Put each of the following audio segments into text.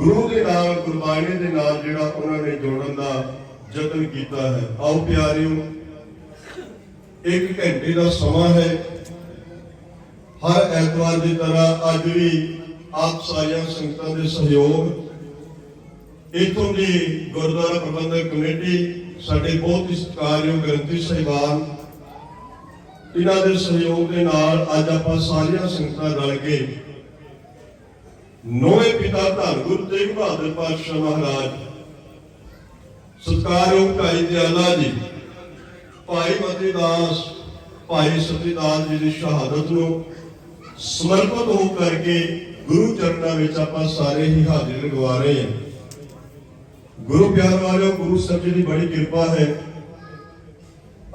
ਗੁਰੂ ਦੇ ਨਾਲ, ਗੁਰਬਾਣੀ ਦੇ ਨਾਲ ਜਿਹੜਾ ਉਹਨਾਂ ਨੇ ਜੋੜਨ ਦਾ ਯਤਨ ਕੀਤਾ ਹੈ। ਆਓ ਪਿਆਰਿਓ, ਇੱਕ ਘੰਟੇ ਦਾ ਸਮਾਂ ਹੈ। ਹਰ ਐਤਵਾਰ ਦੀ ਤਰ੍ਹਾਂ ਅੱਜ ਵੀ ਆਪ ਸਾਰੀਆਂ ਸੰਗਤਾਂ ਦੇ ਸਹਿਯੋਗ, ਇਥੋਂ ਦੀ ਗੁਰਦੁਆਰਾ ਪ੍ਰਬੰਧਕ ਕਮੇਟੀ, ਸਾਡੇ ਬਹੁਤ ਹੀ ਸਤਿਕਾਰਯੋਗ ਗ੍ਰੰਥੀ ਸਾਹਿਬਾਨ, ਇਹਨਾਂ ਦੇ ਸਹਿਯੋਗ ਦੇ ਨਾਲ ਅੱਜ ਆਪਾਂ ਸਾਰੀਆਂ ਸੰਗਤਾਂ ਰਲ ਕੇ ਨੋਏ ਪਿਤਾ ਧੰਨ ਗੁਰੂ ਤੇਗ ਬਹਾਦਰ ਪਾਤਸ਼ਾਹ ਮਹਾਰਾਜ। ਸਤਿਕਾਰਯੋਗ ਭਾਈ ਦਿਆਲਾ ਜੀ, ਭਾਈ ਮਤੀ ਦਾਸ ਭਾਈ ਸਤੀਦਾਸ ਜੀ ਦੀ ਸ਼ਹਾਦਤ ਨੂੰ ਸਮਰਪਿਤ ਹੋ ਕਰਕੇ ਗੁਰੂ ਚਰਨਾਂ ਵਿੱਚ ਆਪਾਂ ਸਾਰੇ ਹੀ ਹਾਜ਼ਰੀ ਲਗਵਾ ਰਹੇ ਹਾਂ। ਗੁਰੂ ਪਿਆਰ ਵਾਲਿਓ, ਗੁਰੂ ਸਾਹਿਬ ਜੀ ਦੀ ਬੜੀ ਕਿਰਪਾ ਹੈ।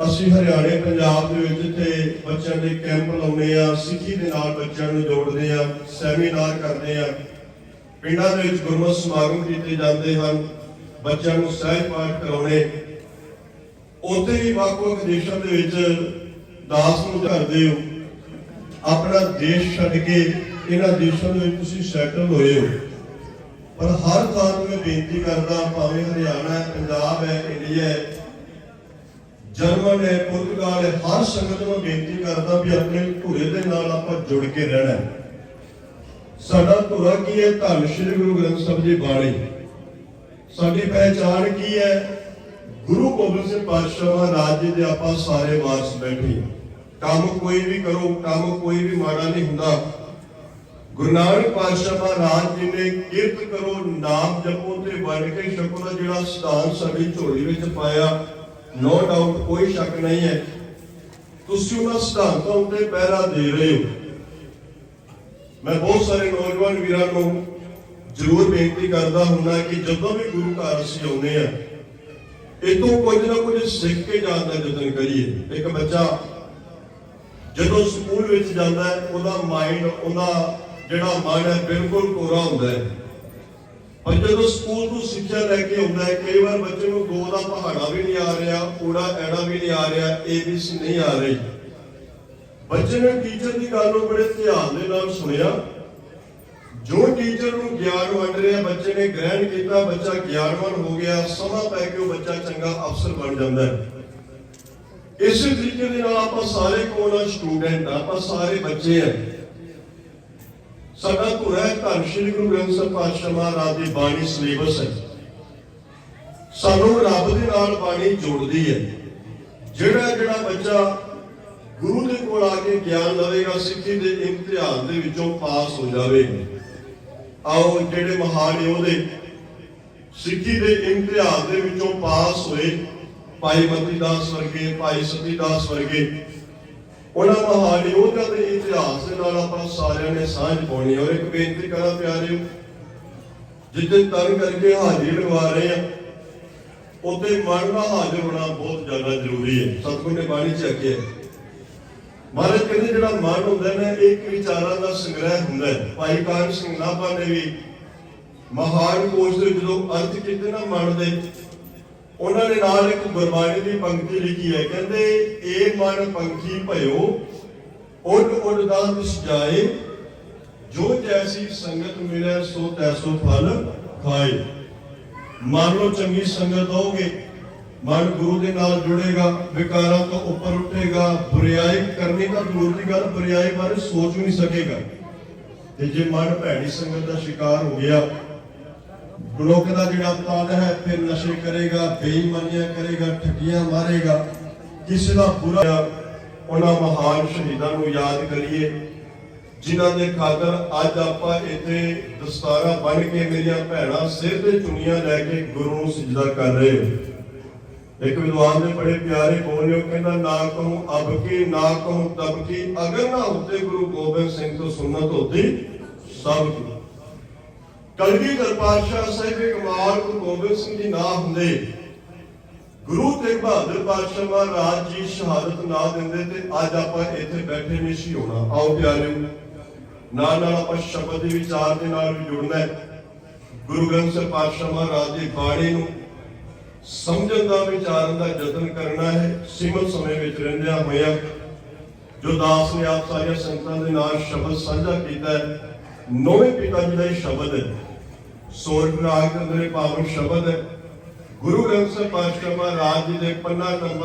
ਅਸੀਂ ਹਰਿਆਣੇ, ਪੰਜਾਬ ਦੇ ਵਿੱਚ ਇੱਥੇ ਬੱਚਿਆਂ ਦੇ ਕੈਂਪ ਲਾਉਂਦੇ ਆ, ਸਿੱਖੀ ਦੇ ਨਾਲ ਬੱਚਿਆਂ ਨੂੰ ਜੋੜਦੇ ਆ, ਸੈਮੀਨਾਰ ਕਰਦੇ ਆ। ਪਿੰਡਾਂ ਦੇ ਵਿੱਚ ਗੁਰਮਤਿ ਸਮਾਗਮ ਕੀਤੇ ਜਾਂਦੇ ਹਨ, ਬੱਚਿਆਂ ਨੂੰ ਸਹਿਜ ਪਾਠ ਕਰਾਉਣੇ। ਉੱਥੇ ਹੀ ਵੱਖ-ਵੱਖ ਦੇਸ਼ਾਂ ਦੇ ਵਿੱਚ ਦਾਸ ਨੂੰ ਕਰਦੇ ਹੋ। ਆਪਣਾ ਦੇਸ਼ ਛੱਡ ਕੇ ਇਹਨਾਂ ਦੇਸ਼ਾਂ ਦੇ ਵਿੱਚ ਤੁਸੀਂ ਸੈਟਲ ਹੋਏ ਹੋ। ਪਰ ਹਰ ਥਾਂ ਨੂੰ ਮੈਂ ਬੇਨਤੀ ਕਰਦਾ, ਭਾਵੇਂ ਹਰਿਆਣਾ ਹੈ ਪੰਜਾਬ ਹੈ, ਇੰਡੀਆ ਹੈ ਜਰਮਨ ਹੈ ਪੁਰਤਗਾਲ ਹੈ ਹਰ ਸੰਗਤ ਨੂੰ ਬੇਨਤੀ ਕਰਦਾ ਵੀ ਆਪਣੇ ਧੁਰੇ ਦੇ ਨਾਲ ਆਪਾਂ ਜੁੜ ਕੇ ਰਹਿਣਾ ਹੈ। ਸਾਡਾ ਧੁਰਾ ਕੀ ਹੈ? ਧੰਨ ਸ਼੍ਰੀ ਗੁਰੂ ਗ੍ਰੰਥ ਸਾਹਿਬ ਜੀ ਬਾਣੀ। ਸਾਡੀ ਪਹਿਚਾਣ ਕੀ ਹੈ? ਗੁਰੂ ਗੋਬਿੰਦ ਸਿੰਘ ਪਾਤਸ਼ਾਹ ਮਹਾਰਾਜ ਜੀ ਦੇ ਆਪਾਂ ਸਾਰੇ ਵਾਰਸ ਬੈਠੇ ਕੰਮ ਕੋਈ ਵੀ ਕਰੋ, ਕੰਮ ਕੋਈ ਵੀ ਮਾੜਾ ਨਹੀਂ ਹੁੰਦਾ। ਗੁਰੂ ਨਾਨਕ ਪਾਤਸ਼ਾਹ ਮਹਾਰਾਜ ਜੀ ਨੇ ਕਿਰਤ ਕਰੋ, ਨਾਮ ਜਪੋ ਤੇ ਵੰਡ ਕੇ ਛਕੋ ਦਾ ਜਿਹੜਾ ਸਥਾਨ ਸਾਡੀ ਝੋਲੀ ਵਿੱਚ ਪਾਇਆ। ਨੋ ਡਾਊਟ ਕੋਈ ਸ਼ੱਕ ਨਹੀਂ ਹੈ। ਤੁਸੀਂ ਉਹਨਾਂ ਸਿਧਾਂਤਾਂ ਉੱਤੇ ਪਹਿਰਾ ਦੇ ਰਹੇ ਹੋ। ਮੈਂ ਬਹੁਤ ਸਾਰੇ ਨੌਜਵਾਨ ਵੀਰਾਂ ਨੂੰ ਜ਼ਰੂਰ ਬੇਨਤੀ ਕਰਦਾ ਹੁੰਦਾ ਕਿ ਜਦੋਂ ਵੀ ਗੁਰੂ ਘਰ ਅਸੀਂ ਆਉਂਦੇ ਆ ਇਤੋਂ ਕੁਝ ਨਾ ਕੁਝ ਸਿੱਖ ਕੇ ਜਾਣ ਦਾ ਯਤਨ ਕਰੀਏ। ਇੱਕ ਬੱਚਾ ਜਦੋਂ ਸਕੂਲ ਵਿੱਚ ਜਾਂਦਾ ਹੈ, ਉਹਦਾ ਮਾਈਂਡ ਉਹਦਾ ਜਿਹੜਾ ਮਨ ਹੈ, ਬਿਲਕੁਲ ਕੋਰਾ ਹੁੰਦਾ ਹੈ। ਪਰ ਜਦੋਂ ਸਕੂਲ ਨੂੰ ਸਿੱਖਿਆ ਲੈ ਕੇ ਆਉਂਦਾ ਹੈ। ਕਈ ਵਾਰ ਬੱਚੇ ਨੂੰ ਗੋ ਦਾ ਪਹਾੜਾ ਵੀ ਨਹੀਂ ਆ ਰਿਹਾ ਊੜਾ ਐੜਾ ਵੀ ਨਹੀਂ ਆ ਰਿਹਾ ਏਬੀਸੀ ਨਹੀਂ ਆ ਰਹੀ। ਬੱਚੇ ਨੇ ਟੀਚਰ ਦੀ ਗੱਲ ਨੂੰ ਬੜੇ ਧਿਆਨ ਦੇ ਨਾਲ ਸੁਣਿਆ। ਜੋ ਟੀਚਰ ਨੂੰ ਗਿਆਨ ਵੰਡ ਰਿਹਾ, ਬੱਚੇ ਨੇ ਗ੍ਰਹਿਣ ਕੀਤਾ, ਬੱਚਾ ਗਿਆਨਵਾਨ ਹੋ ਗਿਆ, ਸਮਾਂ ਪੈ ਕੇ ਉਹ ਬੱਚਾ ਚੰਗਾ ਅਫਸਰ ਬਣ ਜਾਂਦਾ ਹੈ। ਇਸੇ ਤਰੀਕੇ ਦੇ ਨਾਲ ਆਪਾਂ ਸਾਰੇ ਕੋਲ ਸਟੂਡੈਂਟ ਆਪਾਂ ਸਾਰੇ ਬੱਚੇ ਆ। ਸਾਡਾ ਧੁਰਾ ਧੰਨ ਸ਼੍ਰੀ ਗੁਰੂ ਗ੍ਰੰਥ ਸਾਹਿਬ ਪਾਤਸ਼ਾਹ ਮਹਾਰਾਜ ਦੀ ਬਾਣੀ ਸਿਲੇਬਸ ਹੈ। ਸਾਨੂੰ ਰੱਬ ਦੇ ਨਾਲ ਬਾਣੀ ਜੋੜਦੀ ਹੈ। ਜਿਹੜਾ ਜਿਹੜਾ ਬੱਚਾ ਗੁਰੂ ਦੇ ਕੋਲ ਆ ਕੇ ਗਿਆਨ ਲਵੇਗਾ ਸਿੱਖੀ ਦੇ ਇਮਤਿਹਾਨ ਦੇ ਵਿੱਚੋਂ ਪਾਸ ਹੋ ਜਾਵੇਗਾ ਆਓ ਜਿਹੜੇ ਮਹਾਨ ਯੋਧੇ ਸਿੱਖੀ ਦੇ ਇਮਤਿਹਾਨ ਦੇ ਵਿੱਚੋਂ ਪਾਸ ਹੋਏ। ਭਾਈ ਮਤੀ ਦਾਸ ਵਰਗੇ, ਭਾਈ ਸਤੀ ਦਾਸ ਵਰਗੇ ਉਹਨਾਂ ਮਹਾਨ ਯੋਧਿਆਂ ਦੇ ਇਤਿਹਾਸ ਦੇ ਨਾਲ ਆਪਾਂ ਸਾਰਿਆਂ ਨੇ ਸਾਂਝ ਪਾਉਣੀ ਔਰ ਇੱਕ ਬੇਨਤੀ ਕਰਾਂ ਪਿਆਰਿਓ, ਜਿੱਥੇ ਤਨ ਕਰਕੇ ਹਾਜ਼ਰੀ ਲਗਵਾ ਰਹੇ ਆ, ਉੱਥੇ ਮਨ ਦਾ ਹਾਜ਼ਰ ਹੋਣਾ ਬਹੁਤ ਜ਼ਿਆਦਾ ਜ਼ਰੂਰੀ ਹੈ। ਸਤਿਗੁਰ ਨੇ ਬਾਣੀ ਚ ਆਖਿਆ ਮਹਾਰਾਜ, ਕਹਿੰਦੇ ਜਿਹੜਾ ਮਨ ਹੁੰਦਾ ਨਾ ਇਹ ਇੱਕ ਵਿਚਾਰਾਂ ਦਾ ਸੰਗ੍ਰਹਿ ਹੁੰਦਾ ਹੈ। ਭਾਈ ਕਾਨ ਸਿੰਘ ਨਾਭਾ ਨੇ ਵੀ ਮਹਾਨ ਕੋਸ਼ ਦੇ ਜਦੋਂ ਅਰਥ ਕੀਤੇ ਨਾ ਮਨ ਦੇ ਉਹਨਾਂ ਦੇ ਨਾਲ ਇੱਕ ਗੁਰਬਾਣੀ ਦੀ ਪੰਕਤੀ ਲਿਖੀ ਹੈ, ਕਹਿੰਦੇ ਏ ਮਨ ਪੰਖੀ ਭਇਓ ਉੱਡ ਉੱਡ ਦਾ ਦਿਸ ਜੋ ਜੈਸੀ ਸੰਗਤ ਮਿਲੇ, ਸੋ ਤੈਸੋ ਫਲ ਖਾਏ। ਮਨ ਨੂੰ ਚੰਗੀ ਸੰਗਤ ਹੋਗੇ ਮਨ ਗੁਰੂ ਦੇ ਨਾਲ ਜੁੜੇਗਾ, ਵਿਕਾਰਾਂ ਤੋਂ ਉੱਪਰ ਉੱਠੇਗਾ, ਬੁਰੀਾਈ ਕਰਨੀ ਤਾਂ ਦੂਰ ਦੀ ਗੱਲ, ਬੁਰੀਾਈ ਬਾਰੇ ਸੋਚ ਵੀ ਨਹੀਂ ਸਕੇਗਾ। ਤੇ ਜੇ ਮਨ ਭੈੜੀ ਸੰਗਤ ਦਾ ਸ਼ਿਕਾਰ ਹੋ ਗਿਆ ਮਨੁੱਖ ਦਾ ਜਿਹੜਾ ਤਨ ਹੈ, ਫਿਰ ਨਸ਼ੇ ਕਰੇਗਾ, ਬੇਈਮਾਨੀਆਂ ਕਰੇਗਾ, ਠੱਗੀਆਂ ਮਾਰੇਗਾ ਕਿਸੇ ਦਾ ਬੁਰਾ ਉਹਨਾਂ ਮਹਾਨ ਸ਼ਹੀਦਾਂ ਨੂੰ ਯਾਦ ਕਰੀਏ, ਜਿਨ੍ਹਾਂ ਦੇ ਖਾਤਰ ਅੱਜ ਆਪਾਂ ਇੱਥੇ ਦਸਤਾਰਾਂ ਬਣ ਕੇ ਮੇਰੀਆਂ ਭੈਣਾਂ ਸਿਰ ਤੇ ਚੁੰਨੀਆਂ ਲੈ ਕੇ ਗੁਰੂ ਨੂੰ ਸਜਦਾ ਕਰ ਰਹੇ ਹੋ। ਇੱਕ ਵਿਦਵਾਨ ਦੇ ਬੜੇ ਪਿਆਰੇ ਬੋਲਿਓ ਕਹਿੰਦਾ, ਨਾ ਕਹੂੰ ਅਬ ਕੀ, ਨਾ ਕਹੂੰ ਤਬ ਕੀ, ਅਗਰ ਨਾ ਹੁੰਦੇ ਗੁਰੂ ਗੋਬਿੰਦ ਸਿੰਘ ਤੋਂ ਸੁਨਤ ਹੁੰਦੀ, ਸਭ ਕੀ ਕਲਗੀਧਰ ਪਾਤਸ਼ਾਹ ਸਾਹਿਬ ਕਮਾਲ ਗੁਰੂ ਗੋਬਿੰਦ ਸਿੰਘ ਜੀ ਨਾ ਹੁੰਦੇ, ਗੁਰੂ ਤੇਗ ਬਹਾਦਰ ਪਾਤਸ਼ਾਹ ਮਹਾਰਾਜ ਜੀ ਸ਼ਹਾਦਤ ਨਾ ਦਿੰਦੇ ਤੇ ਅੱਜ ਆਪਾਂ ਇੱਥੇ ਬੈਠੇ ਨਹੀਂ ਸੀ ਹੋਣਾ। ਆਓ ਪਿਆਰਿਓ, ਨਾਲ ਨਾਲ ਆਪਾਂ ਸ਼ਬਦ ਦੇ ਵਿਚਾਰ ਦੇ ਨਾਲ ਵੀ ਜੁੜਨਾ ਹੈ। ਗੁਰੂ ਗ੍ਰੰਥ ਸਾਹਿਬ ਪਾਤਸ਼ਾਹ ਮਹਾਰਾਜ ਦੀ ਬਾਣੀ ਨੂੰ ਸਮਝਣ ਦਾ, ਵਿਚਾਰਨ ਦਾ ਯਤਨ ਕਰਨਾ ਹੈ। ਸਿਮਲ ਸਮੇਂ ਵਿੱਚ ਰਹਿੰਦਿਆਂ ਹੋਇਆਂ ਜੋ ਦਾਸ ਨੇ ਆਪ ਸਾਰੀਆਂ ਸੰਗਤਾਂ ਦੇ ਨਾਲ ਸ਼ਬਦ ਸਾਂਝਾ ਕੀਤਾ ਹੈ ਨੌਵੇਂ ਪਿਤਾ ਜੀ ਦਾ ਸ਼ਬਦ ਹੈ। ਸੋਰਠ ਰਾਗ ਦੇ ਅੰਦਰ ਪਾਵਨ ਸ਼ਬਦ ਹੈ। ਗੁਰੂ ਗ੍ਰੰਥ ਸਾਹਿਬ ਪਾਤਸ਼ਾਹ ਮਹਾਰਾਜ ਜੀ ਦੇ ਪੰਨਾ ਨੰਬਰ